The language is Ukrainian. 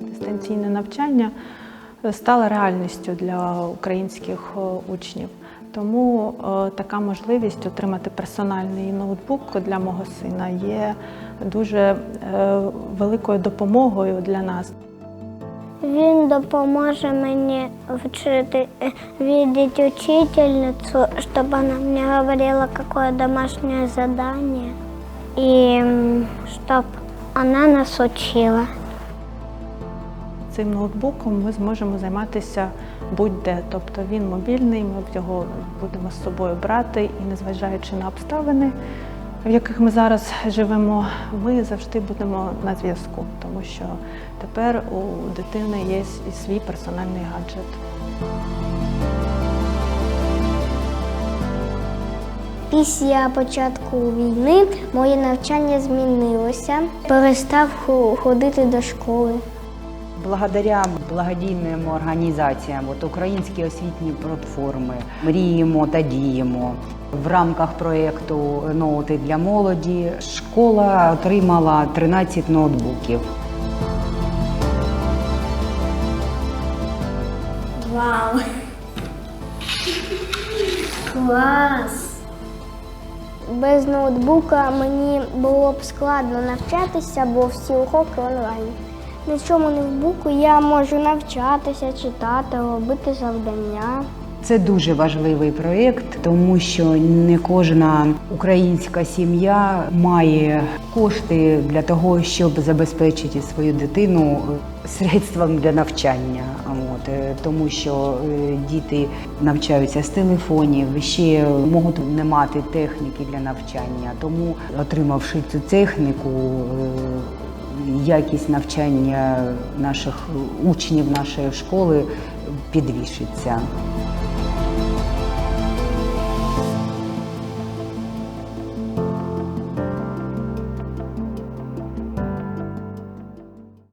Дистанційне навчання стало реальністю для українських е, учнів. Тому е, така можливість отримати персональний ноутбук для мого сина є дуже е, великою допомогою для нас. Він допоможе мені вчити, е, видеть учительницю, щоб вона мені говорила, яке домашнє задание, і щоб вона нас учила. Цим ноутбуком ми зможемо займатися будь-де. Тобто він мобільний, ми його будемо з собою брати і незважаючи на обставини, в яких ми зараз живемо, ми завжди будемо на зв'язку, тому що тепер у дитини є і свій персональний гаджет. Після початку війни моє навчання змінилося. Перестав ходити до школи. Благодаря благодійним організаціям, от українські освітні платформи, мріємо та діємо. В рамках проєкту Ноути для молоді школа отримала 13 ноутбуків. Вау! Клас! Без ноутбука мені було б складно навчатися, бо всі уроки онлайн. На цьому ноутбуку я можу навчатися, читати, робити завдання. Це дуже важливий проєкт, тому що не кожна українська сім'я має кошти для того, щоб забезпечити свою дитину средством для навчання. От, е, тому що е, діти навчаються з телефонів, ще можуть не мати техніки для навчання. Тому, отримавши цю техніку, е, якість навчання наших учнів нашої школи підвищиться.